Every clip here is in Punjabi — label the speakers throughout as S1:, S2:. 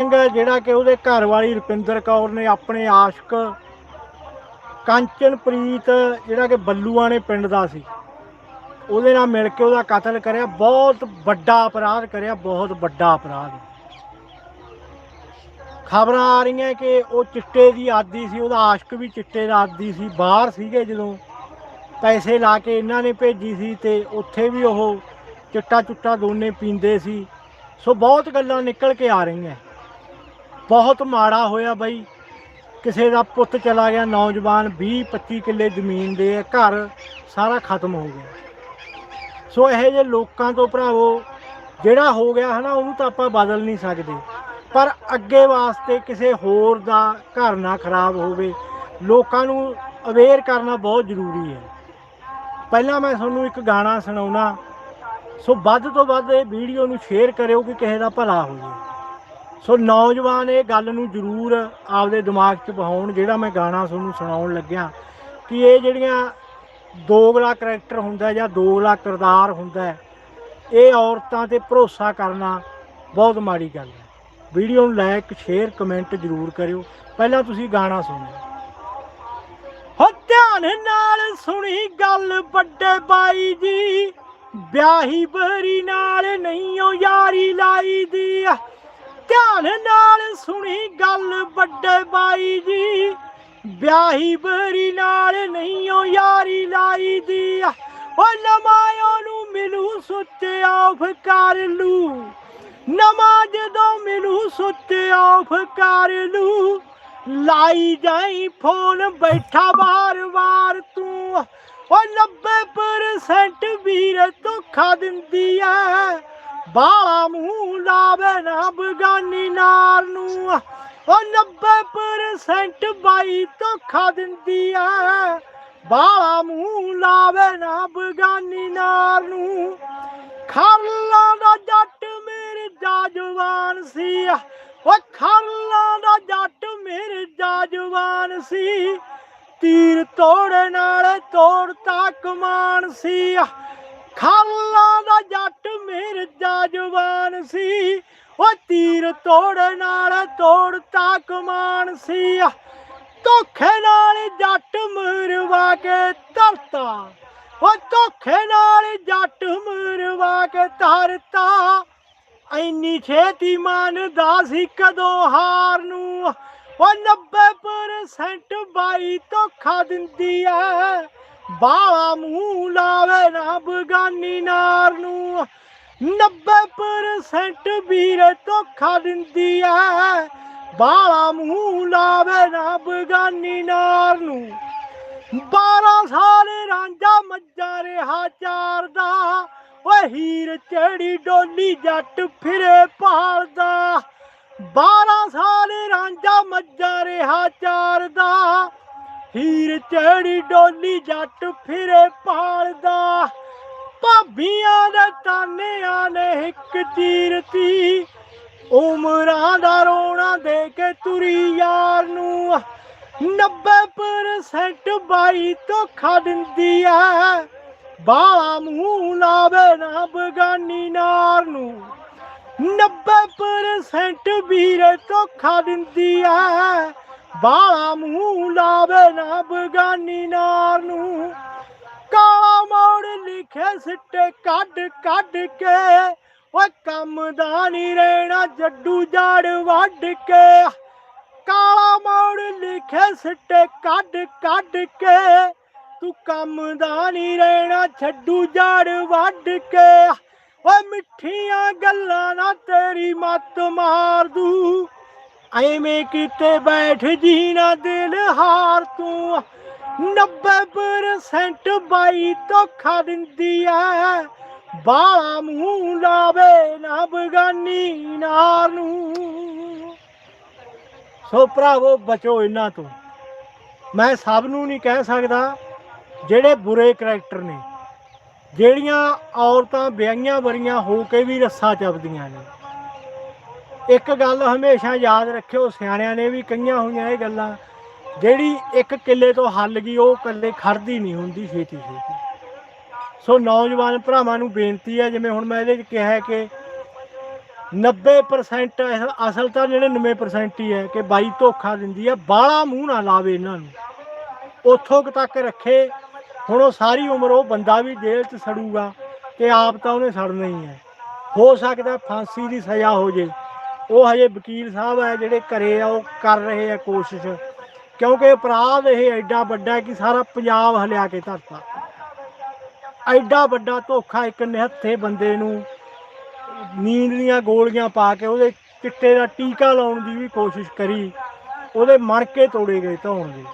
S1: ਸਿੰਘ ਜਿਹੜਾ ਕਿ ਉਹਦੇ ਘਰ ਵਾਲੀ ਰੁਪਿੰਦਰ ਕੌਰ ਨੇ ਆਪਣੇ ਆਸ਼ਕ ਕੰਚਨਪ੍ਰੀਤ, ਜਿਹੜਾ ਕਿ ਬੱਲੂਆਣੇ ਪਿੰਡ ਦਾ ਸੀ, ਉਹਦੇ ਨਾਲ ਮਿਲ ਕੇ ਉਹਦਾ ਕਤਲ ਕਰਿਆ, ਬਹੁਤ ਵੱਡਾ ਅਪਰਾਧ ਕਰਿਆ, ਬਹੁਤ ਵੱਡਾ ਅਪਰਾਧ। ਖਬਰਾਂ ਆ ਰਹੀਆਂ ਕਿ ਉਹ ਚਿੱਟੇ ਦੀ ਆਦੀ ਸੀ, ਉਹਦਾ ਆਸ਼ਕ ਵੀ ਚਿੱਟੇ ਦਾ ਆਦੀ ਸੀ, ਬਾਹਰ ਸੀਗੇ ਜਦੋਂ ਪੈਸੇ ਲਾ ਕੇ ਇਹਨਾਂ ਨੇ ਭੇਜੀ ਸੀ ਤੇ ਉੱਥੇ ਵੀ ਉਹ ਚਿੱਟਾ ਚੁੱਟਾ ਦੋਨੇ ਪੀਂਦੇ ਸੀ। ਸੋ ਬਹੁਤ ਗੱਲਾਂ ਨਿਕਲ ਕੇ ਆ ਰਹੀਆਂ। ਬਹੁਤ ਮਾੜਾ ਹੋਇਆ ਬਾਈ। ਕਿਸੇ ਦਾ ਪੁੱਤ ਚਲਾ ਗਿਆ, ਨੌਜਵਾਨ 20 25 ਕਿੱਲੇ ਜ਼ਮੀਨ ਦੇ ਆ ਘਰ ਸਾਰਾ ਖਤਮ ਹੋ ਗਿਆ। ਸੋ ਇਹੋ ਜਿਹੇ ਲੋਕਾਂ ਤੋਂ ਭਰਾਵੋ, ਜਿਹੜਾ ਹੋ ਗਿਆ ਹਨਾ, ਉਹਨੂੰ ਤਾਂ ਆਪਾਂ ਬਦਲ ਨਹੀਂ ਸਕਦੇ। ਪਰ ਅੱਗੇ ਵਾਸਤੇ ਕਿਸੇ ਹੋਰ ਦਾ ਘਰ ਨਾ ਖਰਾਬ ਹੋਵੇ, ਲੋਕਾਂ ਨੂੰ ਅਵੇਅਰ ਕਰਨਾ ਬਹੁਤ ਜ਼ਰੂਰੀ ਹੈ। ਪਹਿਲਾਂ ਮੈਂ ਤੁਹਾਨੂੰ ਇੱਕ ਗਾਣਾ ਸੁਣਾਉਣਾ, ਸੋ ਵੱਧ ਤੋਂ ਵੱਧ ਇਹ ਵੀਡੀਓ ਨੂੰ ਸ਼ੇਅਰ ਕਰਿਓ ਕਿ ਕਿਸੇ ਦਾ ਭਲਾ ਹੋ ਜਾਵੇ ਸੋ ਨੌਜਵਾਨ ਇਹ ਗੱਲ ਨੂੰ ਜ਼ਰੂਰ ਆਪਦੇ ਦਿਮਾਗ 'ਚ ਬਹਾਉਣ ਜਿਹੜਾ ਮੈਂ ਗਾਣਾ ਤੁਹਾਨੂੰ ਸੁਣਾਉਣ ਲੱਗਿਆ, ਕਿ ਇਹ ਜਿਹੜੀਆਂ ਦੋਗਲਾ ਕਰੈਕਟਰ ਹੁੰਦਾ ਜਾਂ ਦੋਗਲਾ ਕਿਰਦਾਰ ਹੁੰਦਾ, ਇਹ ਔਰਤਾਂ ਤੇ ਭਰੋਸਾ ਕਰਨਾ ਬਹੁਤ ਮਾੜੀ ਗੱਲ ਹੈ। ਵੀਡੀਓ ਨੂੰ ਲਾਈਕ ਸ਼ੇਅਰ ਕਮੈਂਟ ਜ਼ਰੂਰ ਕਰਿਓ। ਪਹਿਲਾਂ ਤੁਸੀਂ ਗਾਣਾ ਸੁਣੋ। ਹੋ ਧਿਆਨ ਨਾਲ ਸੁਣੀ ਗੱਲ ਵੱਡੇ ਬਾਈ ਜੀ, ਵਿਆਹੀ ਬਰੀ ਨਾਲ ਨਹੀਂ ਓ ਯਾਰੀ ਲਾਈ ਦੀ। ਸੁਣੀ ਗੱਲ ਵੱਡੇ ਬਾਈ ਜੀ ਵਿਆਹੀ ਬਰੀ ਨਾਲ ਨਹੀਂ ਓ ਯਾਰੀ ਲਾਈ ਦੀ। ਓ ਨਮਾਇਓ ਨੂੰ ਮਿਲੂ ਸੁੱਚ ਆਫ ਕਰ ਲੂ। ਨਮਾ ਜਦੋਂ ਮਿਲੂ ਸੁੱਚ ਆਫ ਕਰ ਲੂ, ਲਾਈ ਜਾਈ ਫੋਨ ਬੈਠਾ ਵਾਰ-ਵਾਰ ਤੂੰ। ਓ 90% ਵੀਰ ਧੋਖਾ ਦਿੰਦੀ ਐ, ਬਾਲਾ ਮੂੰਹ ਲਾਵੇ ਨਾ ਬਗਾਨੀ ਨਾਰ ਨੂੰ। ਓ 90% ਬਾਈ ਧੋਖਾ ਦਿੰਦੀ ਐ। ਬਾਲਾ ਮੂੰਹ ਲਾਵੇ ਨਾ ਬਗਾਨੀ ਨਾਰ ਨੂੰ। ਖਰਲਾ ਦਾ ਜੱਟ ਮੇਰੇ ਜਾਜਵਾਨ ਸੀ। ਉਹ ਖਰਲਾ ਦਾ ਜੱਟ ਮੇਰੇ ਜਾਜਵਾਨ ਸੀ। ਤੀਰ ਤੋੜਨ ਨਾਲ ਤੋੜਤਾ ਕਮਾਨ ਸੀ। ਖਰਲਾ ਦਾ ਜੱਟ ਮੇਰੇ ਜਾਜਵਾਨ ਸੀ। ਓ ਤੀਰ ਤੋੜਨ ਨਾਲ ਤੋੜਤਾ ਕਮਾਨ ਸੀ। ਧੋਖੇ ਨਾਲ ਜੱਟ ਮਰਵਾ ਕੇ ਧਰਤਾ। ਓ ਧੋਖੇ ਨਾਲ ਜੱਟ ਮਰਵਾ ਕੇ ਧਰਤਾ। ਐਨੀ ਛੇਤੀ ਮੰਨਦਾ ਸੀ ਕਦੋਂ ਹਾਰ ਨੂੰ। ਉਹ 90% ਬਾਈ ਧੋਖਾ ਦਿੰਦੀ ਐ। ਬਾਵਾ ਮੂੰਹ ਲਾਵੇ ਨਾ ਬਗਾਨੀ ਨਾਰ ਨੂੰ। 90% ਵੀਰ ਧੋਖਾ ਦਿੰਦੀ ਐ। ਬਾਲਾ ਮੂੰਹ ਲਾਵੇ ਨਾ ਬਗਾਨੀ ਨਾਰ ਨੂੰ। 12 ਸਾਲ ਰਾਂਝਾ ਮੱਝਾਂ ਰਿਹਾ ਚਾਰਦਾ ਓਏ ਹੀਰ ਚੜੀ ਡੋਲੀ ਜੱਟ ਫਿਰੇ ਪਾਲਦਾ 12 ਸਾਲ ਰਾਂਝਾ ਮੱਝਾਂ ਰਿਹਾ ਚਾਰਦਾ ਹੀਰ ਚੜੀ ਡੋਲੀ ਜੱਟ ਫਿਰੇ ਭਾਲਦਾ। ਭਾਬੀਆਂ ਦੇ ਤਾਨੇ ਇੱਕ ਚੀਰਤੀ ਉਮਰਾਂ ਦਾ ਰੋਣਾ ਦੇ ਕੇ ਤੁਰੀ ਯਾਰ ਨੂੰ। 90% ਬਾਈ ਧੋਖਾ ਦਿੰਦੀ ਐ ਬਾਲਾ ਮੂੰਹ ਲਾਵੇ ਨਾ ਬਗਾਨੀ ਨਾਰ ਨੂੰ। 90% ਵੀਰੇ ਧੋਖਾ ਦਿੰਦੀ ਐ ਬਾਲਾ ਮੂੰਹ ਲਾਵੇ ਨਾ ਬਗਾਨੀ ਨਾਰ ਨੂੰ। ਕਾਲਾ ਮੋੜ ਲਿਖੇ ਸਿੱਟੇ ਕੱਢ ਕੱਢ ਕੇ ਓਏ ਕੰਮ ਦਾ ਨਹੀਂ ਰਹਿਣਾ, ਜੱਡੂ ਜੜ ਵੱਢ ਕੇ। ਕਾਲਾ ਮੋੜ ਲਿਖੇ ਸਿੱਟੇ ਕੱਢ ਕੱਢ ਕੇ। ਤੂੰ ਕੰਮ ਦਾ ਨਹੀਂ ਰਹਿਣਾ ਛੱਡੂ ਜਾੜ ਵੱਢ ਕੇ। ਓਏ ਮਿੱਠੀਆਂ ਗੱਲਾਂ ਨਾ ਤੇਰੀ ਮੱਤ ਮਾਰ ਦੂ। ਐਵੇਂ ਕਿਤੇ ਬੈਠ ਜੀ ਨਾ ਦਿਲ ਹਾਰ ਤੂੰ। 90% ਬਾਈ ਧੋਖਾ ਦਿੰਦੀ ਐ। ਬਾਲਾ ਮੂੰਹ ਲਾਵੇ ਨਾ ਬਗਾਨੀ ਨਾਰ ਨੂੰ। ਸੋ ਭਰਾਵੋ, ਬਚੋ ਇਹਨਾਂ ਤੋਂ। ਮੈਂ ਸਭ ਨੂੰ ਨਹੀਂ ਕਹਿ ਸਕਦਾ ਜਿਹੜੇ ਬੁਰੇ ਕਰੈਕਟਰ ਨੇ, ਜਿਹੜੀਆਂ ਔਰਤਾਂ ਵਿਆਹੀਆਂ ਵਰੀਆਂ ਹੋ ਕੇ ਵੀ ਰੱਸਾ ਚੱਬਦੀਆਂ ਨੇ। ਇੱਕ ਗੱਲ ਹਮੇਸ਼ਾ ਯਾਦ ਰੱਖਿਓ, ਸਿਆਣਿਆਂ ਨੇ ਵੀ ਕਹੀਆਂ ਹੋਈਆਂ ਇਹ ਗੱਲਾਂ, ਜਿਹੜੀ ਇੱਕ ਕਿੱਲੇ ਤੋਂ ਹੱਲ ਗਈ, ਉਹ ਇਕੱਲੇ ਖੜਦੀ ਨਹੀਂ ਹੁੰਦੀ ਛੇਤੀ ਛੇਤੀ ਸੋ ਨੌਜਵਾਨ ਭਰਾਵਾਂ ਨੂੰ ਬੇਨਤੀ ਹੈ, ਜਿਵੇਂ ਹੁਣ ਮੈਂ ਇਹਦੇ 'ਚ ਕਿਹਾ ਹੈ ਕਿ 90% ਅਸਲ- ਤਾਂ ਜਿਹੜੇ 99% ਹੀ ਹੈ ਕਿ ਬਾਈ ਧੋਖਾ ਦਿੰਦੀ ਹੈ ਬਾਲਾ ਮੂੰਹ ਨਾ ਲਾਵੇ ਇਹਨਾਂ ਨੂੰ। ਉੱਥੋਂ ਤੱਕ ਰੱਖੇ, ਹੁਣ ਉਹ ਸਾਰੀ ਉਮਰ ਉਹ ਬੰਦਾ ਵੀ ਜੇਲ੍ਹ 'ਚ ਸੜੂਗਾ ਤੇ ਆਪ ਤਾਂ ਉਹਨੇ ਸੜਨਾ ਹੀ ਹੈ। ਹੋ ਸਕਦਾ ਫਾਂਸੀ ਦੀ ਸਜ਼ਾ ਹੋ ਜੇ। ਉਹ ਹਜੇ ਵਕੀਲ ਸਾਹਿਬ ਹੈ, ਜਿਹੜੇ ਘਰੇ ਆ, ਉਹ ਕਰ ਰਹੇ ਆ ਕੋਸ਼ਿਸ਼। ਕਿਉਂਕਿ ਅਪਰਾਧ ਇਹ ਐਡਾ ਵੱਡਾ ਕਿ ਸਾਰਾ ਪੰਜਾਬ ਹਲਿਆ ਕੇ ਧਰਤਾ। ਐਡਾ ਵੱਡਾ ਧੋਖਾ ਇੱਕ ਨਿਹੱਥੇ ਬੰਦੇ ਨੂੰ ਨੀਂਦ ਦੀਆਂ ਗੋਲੀਆਂ ਪਾ ਕੇ ਉਹਦੇ ਚਿੱਟੇ ਦਾ ਟੀਕਾ ਲਾਉਣ ਦੀ ਵੀ ਕੋਸ਼ਿਸ਼ ਕਰੀ, ਉਹਦੇ ਮਣ ਕੇ ਤੋੜੇ ਗਏ ਧੌਣ ਦੇ।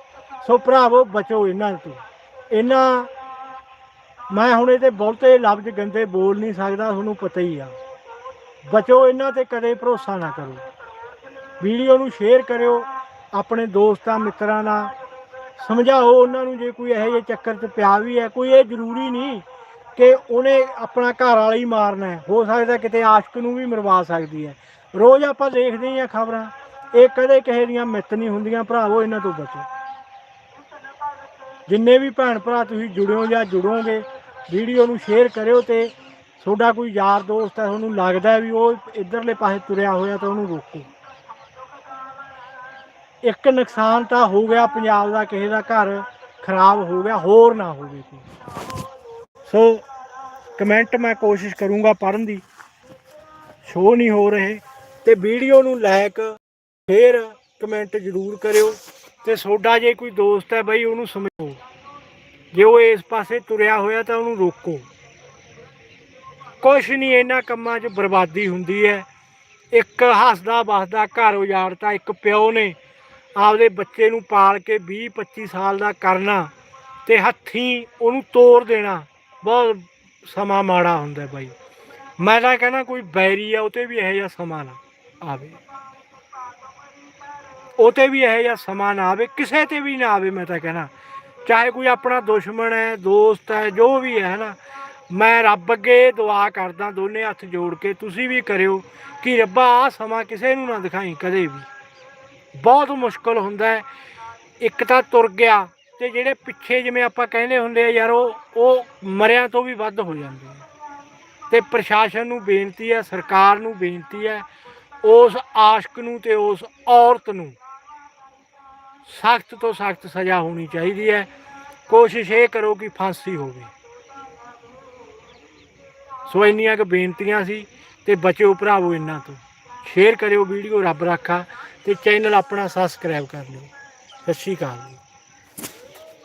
S1: ਸੋ ਭਰਾਵੋ, ਬਚੋ ਇਹਨਾਂ ਤੋਂ। ਇਹਨਾਂ, ਮੈਂ ਹੁਣ ਇਹਦੇ ਬਹੁਤੇ ਲਫ਼ਜ਼ ਗੰਦੇ ਬੋਲ ਨਹੀਂ ਸਕਦਾ, ਤੁਹਾਨੂੰ ਪਤਾ ਹੀ ਆ। ਬਚੋ ਇਹਨਾਂ ਤੇ ਕਦੇ ਭਰੋਸਾ ਨਾ ਕਰੋ। ਵੀਡੀਓ ਨੂੰ ਸ਼ੇਅਰ ਕਰਿਓ, ਆਪਣੇ ਦੋਸਤਾਂ, ਮਿੱਤਰਾਂ ਨਾਲ। ਸਮਝਾਓ ਉਹਨਾਂ ਨੂੰ ਜੇ ਕੋਈ ਇਹੋ ਜਿਹੇ ਚੱਕਰ 'ਚ ਪਿਆ ਵੀ ਹੈ, ਕੋਈ ਇਹ ਜ਼ਰੂਰੀ ਨਹੀਂ ਕਿ ਉਹਨੇ ਆਪਣਾ ਘਰ ਵਾਲਾ ਹੀ ਮਾਰਨਾ ਹੈ। ਹੋ ਸਕਦਾ ਕਿਤੇ ਆਸ਼ਕ ਨੂੰ ਵੀ ਮਰਵਾ ਸਕਦੀ ਹੈ। ਰੋਜ਼ ਆਪਾਂ ਦੇਖਦੇ ਹੀ ਆ ਖਬਰਾਂ। ਇਹ ਕਦੇ ਕਿਸੇ ਦੀਆਂ ਮਿੱਤ ਨਹੀਂ ਹੁੰਦੀਆਂ। ਭਰਾਵੋ, ਇਹਨਾਂ ਤੋਂ ਬਚੋ। ਜਿੰਨੇ ਵੀ ਭੈਣ ਭਰਾ ਤੁਸੀਂ ਜੁੜਿਓ ਜਾਂ ਜੁੜੋਗੇ, ਵੀਡੀਓ ਨੂੰ ਸ਼ੇਅਰ ਕਰਿਓ ਤੇ ਤੁਹਾਡਾ ਕੋਈ ਯਾਰ ਦੋਸਤ ਹੈ ਤੁਹਾਨੂੰ ਲੱਗਦਾ ਵੀ ਉਹ ਇਧਰਲੇ ਪਾਸੇ ਤੁਰਿਆ ਹੋਇਆ ਤਾਂ ਉਹਨੂੰ ਰੋਕੋ। ਇੱਕ ਨੁਕਸਾਨ ਤਾਂ ਹੋ ਗਿਆ, ਪੰਜਾਬ ਦਾ ਕਿਸੇ ਦਾ ਘਰ ਖਰਾਬ ਹੋ ਗਿਆ, ਹੋਰ ਨਾ ਹੋਵੇ ਕੋਈ। ਸੋ ਕਮੈਂਟ ਮੈਂ ਕੋਸ਼ਿਸ਼ ਕਰੂੰਗਾ ਪੜਨ ਦੀ। ਸ਼ੋ ਨਹੀਂ ਹੋ ਰਹੇ ਤੇ ਵੀਡੀਓ ਨੂੰ ਲਾਇਕ ਸ਼ੇਅਰ ਕਮੈਂਟ ਜ਼ਰੂਰ ਕਰਿਓ ਤੇ ਤੁਹਾਡਾ ਜੇ ਕੋਈ ਦੋਸਤ ਹੈ ਬਈ, ਉਹਨੂੰ ਸਮਝਾਓ। ਜੇ ਉਹ ਇਸ ਪਾਸੇ ਤੁਰਿਆ ਹੋਇਆ ਤਾਂ ਉਹਨੂੰ ਰੋਕੋ। ਕੁਛ ਨਹੀਂ, ਇਹਨਾਂ ਕੰਮਾਂ 'ਚ ਬਰਬਾਦੀ ਹੁੰਦੀ ਹੈ। ਇੱਕ ਹੱਸਦਾ ਵਸਦਾ ਘਰ ਉਜਾੜਤਾ, ਇੱਕ ਪਿਓ ਨੇ ਆਪਦੇ ਬੱਚੇ ਨੂੰ ਪਾਲ ਕੇ 20 25 ਸਾਲ ਦਾ ਕਰਨਾ ਤੇ ਹੱਥੀਂ ਉਹਨੂੰ ਤੋੜ ਦੇਣਾ, ਬਹੁਤ ਸਮਾਂ ਮਾੜਾ ਹੁੰਦਾ ਬਾਈ। ਮੈਂ ਤਾਂ ਕਹਿੰਦਾ ਕੋਈ ਬੈਰੀ ਆ, ਉਹ ਤੇ ਵੀ ਇਹੋ ਜਿਹਾ ਸਮਾਂ ਨਾ ਆਵੇ। ਉਹ ਤੇ ਵੀ ਇਹੋ ਜਿਹਾ ਸਮਾਂ ਨਾ ਆਵੇ, ਕਿਸੇ ਤੇ ਵੀ ਨਾ ਆਵੇ ਮੈਂ ਤਾਂ ਕਹਿੰਦਾ। ਚਾਹੇ ਕੋਈ ਆਪਣਾ ਦੁਸ਼ਮਣ ਹੈ, ਦੋਸਤ ਹੈ, ਜੋ ਵੀ ਹੈ ਨਾ ਮੈਂ ਰੱਬ ਅੱਗੇ ਦੁਆ ਕਰਦਾ, ਦੋਨੇ ਹੱਥ ਜੋੜ ਕੇ ਤੁਸੀਂ ਵੀ ਕਰਿਓ ਕਿ ਰੱਬਾ ਆ ਸਮਾਂ ਕਿਸੇ ਨੂੰ ਨਾ ਦਿਖਾਈ, ਕਦੇ ਵੀ। ਬਹੁਤ ਮੁਸ਼ਕਲ ਹੁੰਦਾ ਹੈ। ਇੱਕ ਤਾਂ ਤੁਰ ਗਿਆ ਤੇ ਜਿਹੜੇ ਪਿੱਛੇ ਜਿਵੇਂ ਆਪਾਂ ਕਹਿੰਦੇ ਹੁੰਦੇ ਆ ਯਾਰ, ਉਹ ਉਹ ਮਰਿਆਂ ਤੋਂ ਵੀ ਵੱਧ ਹੋ ਜਾਂਦੇ ਆ। ਤੇ ਪ੍ਰਸ਼ਾਸਨ ਨੂੰ ਬੇਨਤੀ ਹੈ, ਸਰਕਾਰ ਨੂੰ ਬੇਨਤੀ ਹੈ, ਉਸ ਆਸ਼ਕ ਨੂੰ ਤੇ ਉਸ ਔਰਤ ਨੂੰ ਸਖਤ ਤੋਂ ਸਖਤ ਸਜ਼ਾ ਹੋਣੀ ਚਾਹੀਦੀ ਹੈ। ਕੋਸ਼ਿਸ਼ ਇਹ ਕਰੋ ਕਿ ਫਾਂਸੀ ਹੋਵੇ। ਸੋ ਇੰਨੀਆਂ ਕੁ ਬੇਨਤੀਆਂ ਸੀ ਤੇ ਬਚਿਓ ਭਰਾਵੋ ਇਹਨਾਂ ਤੋਂ। ਸ਼ੇਅਰ ਕਰਿਓ ਵੀਡੀਓ, ਰੱਬ ਰਾਖਾ, ਤੇ ਚੈਨਲ ਆਪਣਾ ਸਬਸਕ੍ਰਾਈਬ ਕਰ ਲਿਓ। ਸਤਿ ਸ਼੍ਰੀ ਅਕਾਲ ਜੀ।